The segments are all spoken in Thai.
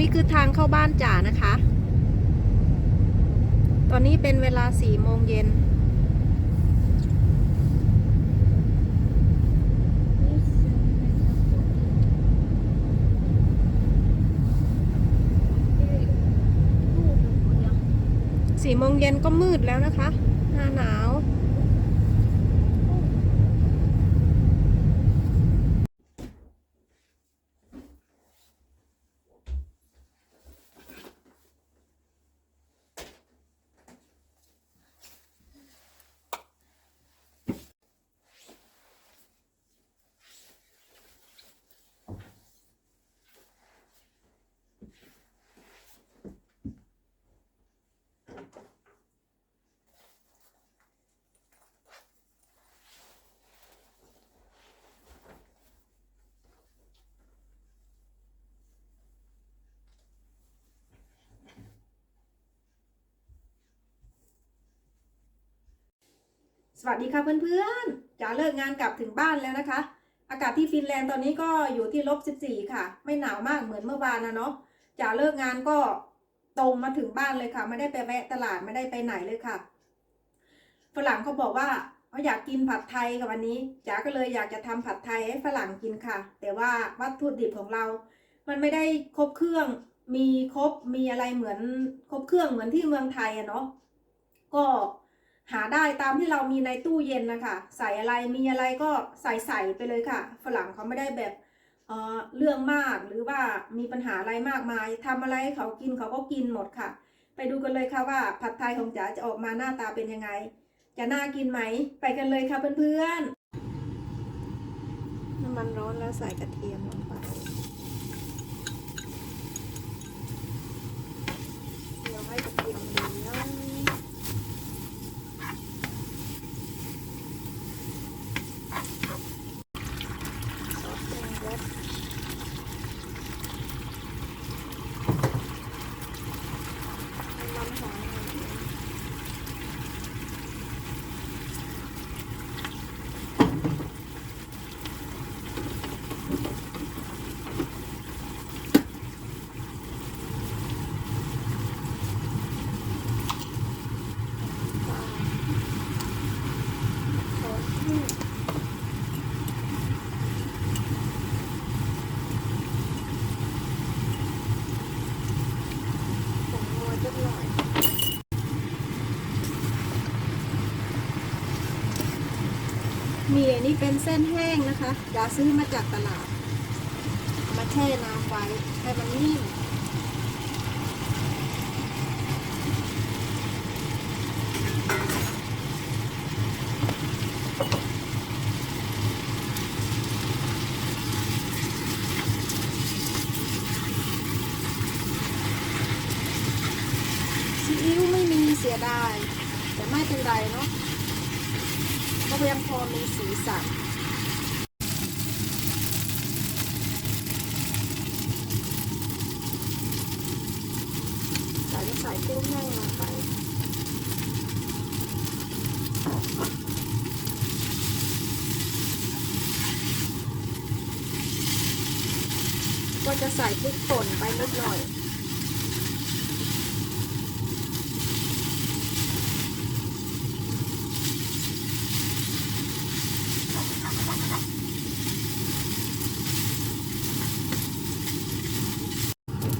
นี้คือทางเข้าบ้านจ่านะคะ ตอนนี้เป็นเวลาสี่โมงเย็นสี่โมงเย็นก็มืดแล้วนะคะ หน้าหนาว สวัสดีค่ะเพื่อนๆจ๋าเลิกงานกลับถึงบ้านแล้วนะคะ อากาศที่ฟินแลนด์ตอนนี้ก็อยู่ที่ลบ14 ค่ะ ไม่หนาวมากเหมือนเมื่อวานนะเนาะจ๋าเลิกงานก็ตรงมาถึงบ้านเลยค่ะ ไม่ได้ไปแวะตลาดไม่ได้ไปไหนเลยค่ะ ฝรั่งเขาบอกว่าเขาอยากกินผัดไทยกับวันนี้จ๋าก็เลยอยากจะทำผัดไทยให้ฝรั่งกินค่ะ แต่ว่าวัตถุดิบของเรา มันไม่ได้ครบเครื่อง มีครบมีอะไรเหมือนครบเครื่องเหมือนที่เมืองไทยอะเนาะก็ หาได้ตามที่เรามีในตู้เย็นนะคะ ใส่อะไรมีอะไรก็ใส่ใส่ไปเลยค่ะ ฝรั่งเขาไม่ได้แบบเอ่อเรื่องมากหรือว่ามีปัญหาอะไรมากมายทำอะไรให้เขากินเขาก็กินหมดค่ะ ไปดูกันเลยค่ะว่าผัดไทยของจ๋าจะออกมาหน้าตาเป็นยังไง จะน่ากินไหม ไปกันเลยค่ะเพื่อนๆน้ำมันร้อนแล้วใส่กระเทียมลงไป เดี๋ยวให้กระเทียมเหลืองซอสปรุงรสน้ำมันหอยหน่อยนึงปลาซอสพริกผงนัวจักหน่อย มีอันนี้เป็นเส้นแห้งนะคะยาซื้อมาจากตลาด มาแช่น้ำไว้ให้มันนิ่มซีอิ๊วไม่มีเสียดาย แต่ไม่เป็นไรเนาะ ก็ยังพอมีสีสันเราจะใส่กุ้งแห้งลงไปก็จะใส่พริกป่นไปนิดหน่อย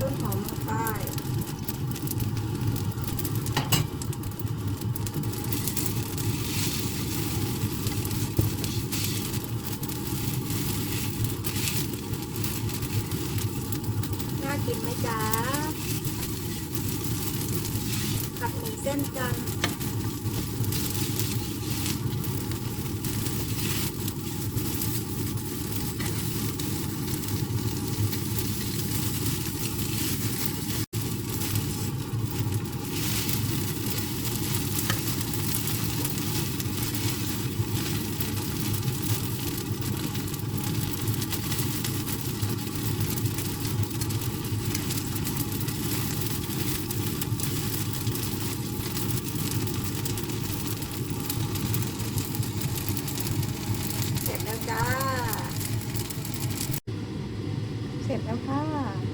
ต้นหอมลงไปน่า กินไหมจ๊ะผัดหมี่เส้นกันเสร็ จ้า เสร็จแล้วค่ะ